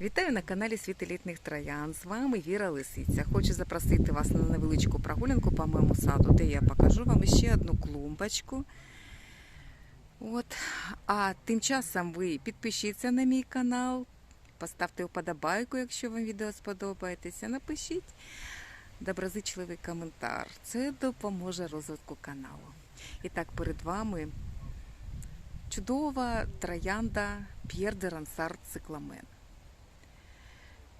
Вітаю на каналі Світ елітних троян. З вами Віра Лисиця. Хочу запросити вас на невеличку прогулянку по моєму саду, де я покажу вам ще одну клумбочку. От. А тим часом ви підпишіться на мій канал, поставте вподобайку, якщо вам відео сподобається. Напишіть доброзичливий коментар. Це допоможе розвитку каналу. І так, перед вами чудова троянда П'єр де Рансард Цикламен.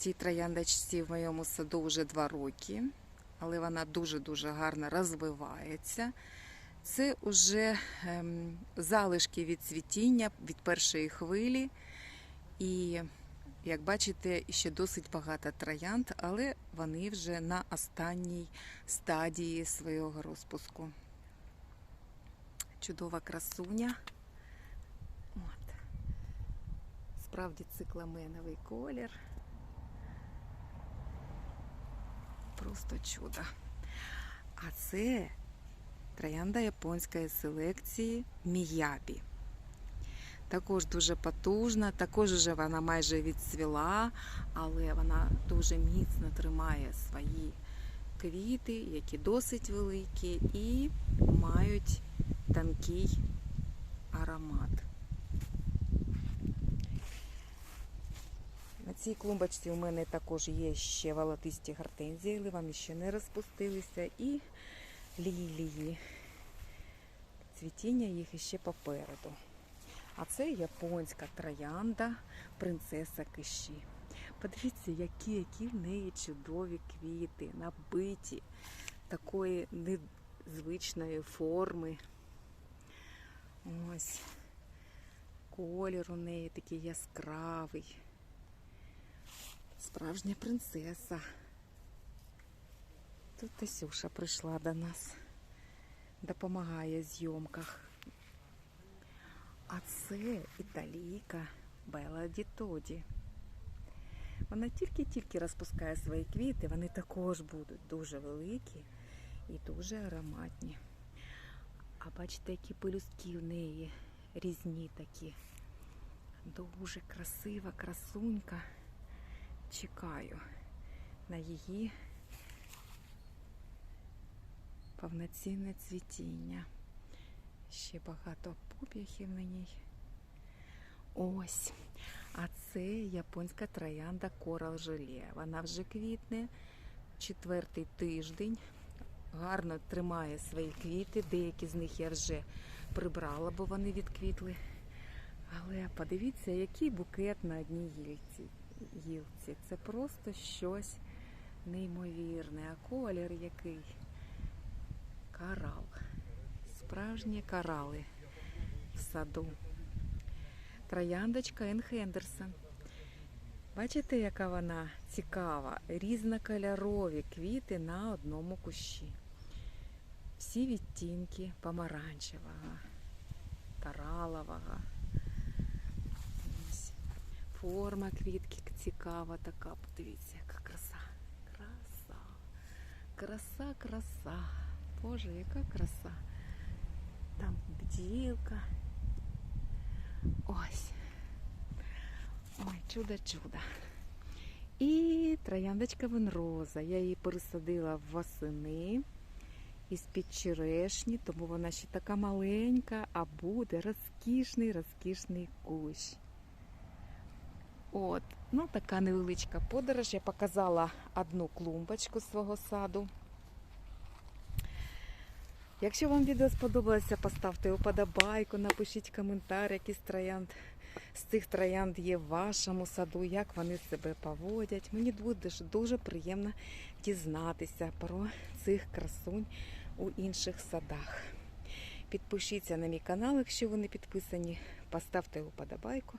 Цій трояндочці в моєму саду вже два роки, але вона дуже-дуже гарно розвивається. Це вже ем, залишки від цвітіння від першої хвилі. І, як бачите, ще досить багато троянд, але вони вже на останній стадії свого розпуску. Чудова красуня. От. Справді цикламеновий колір. Просто чудо. А це троянда японської селекції Міябі. Також дуже потужна, також вже вона майже відцвіла, але вона дуже міцно тримає свої квіти, які досить великі, і мають тонкий аромат. Цій клумбочці у мене також є ще волотисті гортензії, але вони ще не розпустилися, і лілії. Цвітіння їх іще попереду. А це японська троянда, принцеса киші. Подивіться, які, які в неї чудові квіти, набиті такої незвичної форми. Ось колір у неї такий яскравий. Справжня принцеса. Тут Тасюша прийшла до нас, допомагає в зйомках. А це італійка Бела Дітоді. Вона тільки-тільки розпускає свої квіти, вони також будуть дуже великі і дуже ароматні. А бачите, які пелюстки в неї різні такі. Дуже красива красунька чекаю на її повноцінне цвітіння. Ще багато пуп'яхів на ній. Ось. А це японська троянда Корал Желе. Вона вже квітне четвертий тиждень. Гарно тримає свої квіти. Деякі з них я вже прибрала, бо вони відквітли. Але подивіться, який букет на одній гільці гілці. Це просто щось неймовірне. А колір який? Карал. Справжні карали в саду. Трояндочка Ен Хендерсон. Бачите, яка вона цікава? Різнокольорові квіти на одному кущі. Всі відтінки помаранчевого, коралового. Форма квітки цікава така. Подивіться, яка краса. Краса. Краса, краса. Боже, яка краса. Там бджілка. Ось. Ой, чудо-чудо. І трояндочка винроза. Я її пересадила в восени із-під черешні, тому вона ще така маленька, а буде розкішний, розкішний кущ. От, ну така невеличка подорож. Я показала одну клумбочку свого саду. Якщо вам відео сподобалося, поставте вподобайку, напишіть коментар, які з троянд з цих троянд є в вашому саду, як вони себе поводять. Мені буде дуже приємно дізнатися про цих красунь у інших садах. Підпишіться на мій канал, якщо ви не підписані, поставте вподобайку.